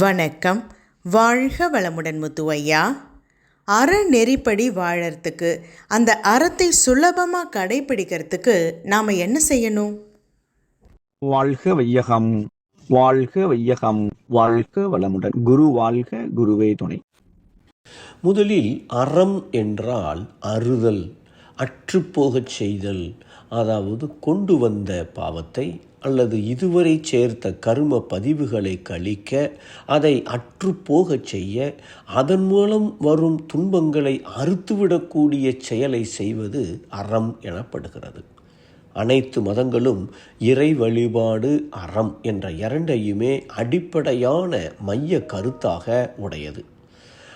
வணக்கம். வாழ்க வளமுடன் முத்துவையா. அறநெறிப்படி வாழறதுக்கு அந்த அறத்தை சுலபமாக கடைபிடிக்கிறதுக்கு நாம் என்ன செய்யணும்? வாழ்க வையகம் வாழ்க வையகம் வாழ்க வளமுடன். குரு வாழ்க குருவே துணை. முதலில் அறம் என்றால் அறுதல் அற்றுப்போகச் செய்தல் அதாவது கொண்டு வந்த பாவத்தை அல்லது இதுவரை சேர்த்த கர்ம பதிவுகளை கழிக்க அதை அற்றுப்போகச் செய்ய அதன் மூலம் வரும் துன்பங்களை அறுத்துவிடக்கூடிய செயலை செய்வது அறம் எனப்படுகிறது. அனைத்து மதங்களும் இறை வழிபாடு அறம் என்ற இரண்டையுமே அடிப்படையான மைய கருத்தாக உடையது.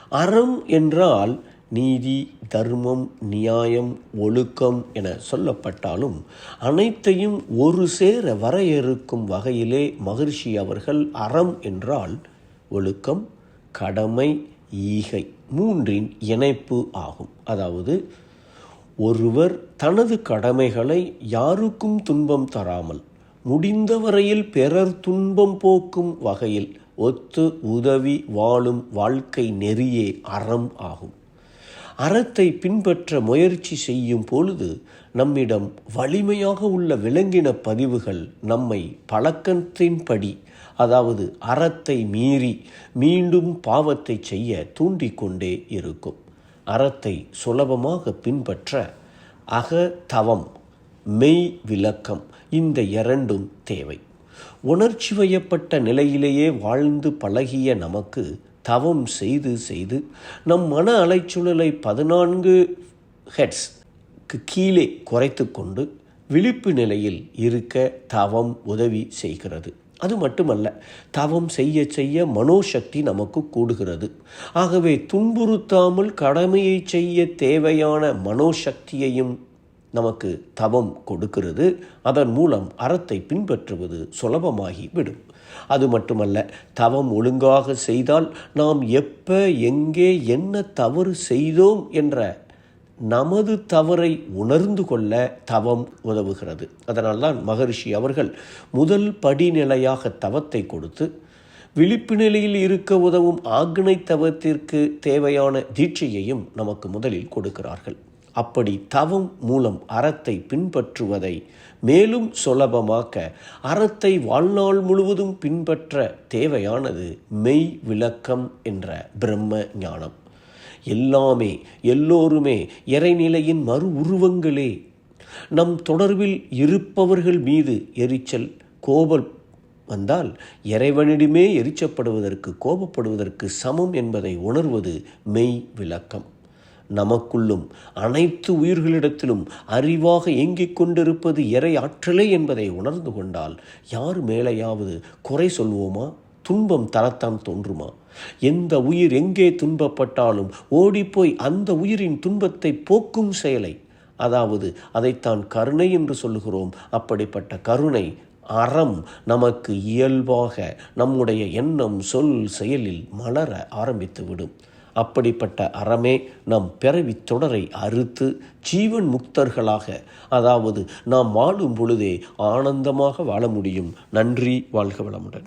அறம் என்றால் நீதி தர்மம் நியாயம் ஒழுக்கம் என சொல்லப்பட்டாலும் அனைத்தையும் ஒரு சேர வரையறுக்கும் வகையிலே மகிழ்ச்சி அவர்கள் அறம் என்றால் ஒழுக்கம் கடமை ஈகை மூன்றின் இணைப்பு ஆகும். அதாவது ஒருவர் தனது கடமைகளை யாருக்கும் துன்பம் தராமல் முடிந்தவரையில் பிறர் துன்பம் போக்கும் வகையில் ஒத்து உதவி வாழும் வாழ்க்கை நெறியே அறம் ஆகும். அறத்தை பின்பற்ற முயற்சி செய்யும் பொழுது நம்மிடம் வலிமையாக உள்ள விலங்கின பதிவுகள் நம்மை பழக்கத்தின்படி அதாவது அறத்தை மீறி மீண்டும் பாவத்தை செய்ய தூண்டிக்கொண்டே இருக்கும். அறத்தை சுலபமாக பின்பற்ற அக தவம் மெய் விளக்கம் இந்த இரண்டும் தேவை. உணர்ச்சி வயப்பட்ட நிலையிலேயே வாழ்ந்து பழகிய நமக்கு தவம் செய்து செய்து நம் மன அலைச்சூழலை பதினான்கு ஹெட்ஸ்க்கு கீழே குறைத்து கொண்டு விழிப்பு நிலையில் இருக்க தவம் உதவி செய்கிறது. அது மட்டுமல்ல தவம் செய்ய செய்ய மனோசக்தி நமக்கு கூடுகிறது. ஆகவே துன்புறுத்தாமல் கடமையை செய்ய தேவையான மனோசக்தியையும் நமக்கு தவம் கொடுக்கிறது. அதன் மூலம் அறத்தை பின்பற்றுவது சுலபமாகி விடும். அது மட்டுமல்ல தவம் ஒழுங்காக செய்தால் நாம் எப்ப எங்கே என்ன தவறு செய்தோம் என்ற நமது தவறை உணர்ந்து கொள்ள தவம் உதவுகிறது. அதனால்தான் மகரிஷி அவர்கள் முதல் படிநிலையாக தவத்தை கொடுத்து விழிப்பு நிலையில் இருக்க உதவும் ஆக்னை தவத்திற்கு தேவையான தீட்சையையும் நமக்கு முதலில் கொடுக்கிறார்கள். அப்படி தவம் மூலம் அறத்தை பின்பற்றுவதை மேலும் சுலபமாக்க அறத்தை வாழ்நாள் முழுவதும் பின்பற்ற தேவையானது மெய் விளக்கம் என்ற பிரம்ம ஞானம். எல்லாமே எல்லோருமே இறைநிலையின் மறு உருவங்களே. நம் தொடர்பில் இருப்பவர்கள் மீது எரிச்சல் கோபம் வந்தால் இறைவனிடமே எரிச்சப்படுவதற்கு கோபப்படுவதற்கு சமம் என்பதை உணர்வது மெய் விளக்கம். நமக்குள்ளும் அனைத்து உயிர்களிடத்திலும் அறிவாக இயங்கிக் கொண்டிருப்பது இறை ஆற்றலே என்பதை உணர்ந்து கொண்டால் யார் மேலேயாவது குறை சொல்வோமா துன்பம் தரத்தான் தோன்றுமா? எந்த உயிர் எங்கே துன்பப்பட்டாலும் ஓடிப்போய் அந்த உயிரின் துன்பத்தை போக்கும் செயலை. அதாவது அதைத்தான் கருணை என்று சொல்லுகிறோம். அப்படிப்பட்ட கருணை அறம் நமக்கு இயல்பாக நம்முடைய எண்ணம் சொல் செயலில் மலர ஆரம்பித்துவிடும். அப்படிப்பட்ட அறமே நம் பிறவி தொடரை அறுத்து ஜீவன் முக்தர்களாக அதாவது நாம் வாழும் பொழுதே ஆனந்தமாக வாழ முடியும். நன்றி வாழ்க வளமுடன்.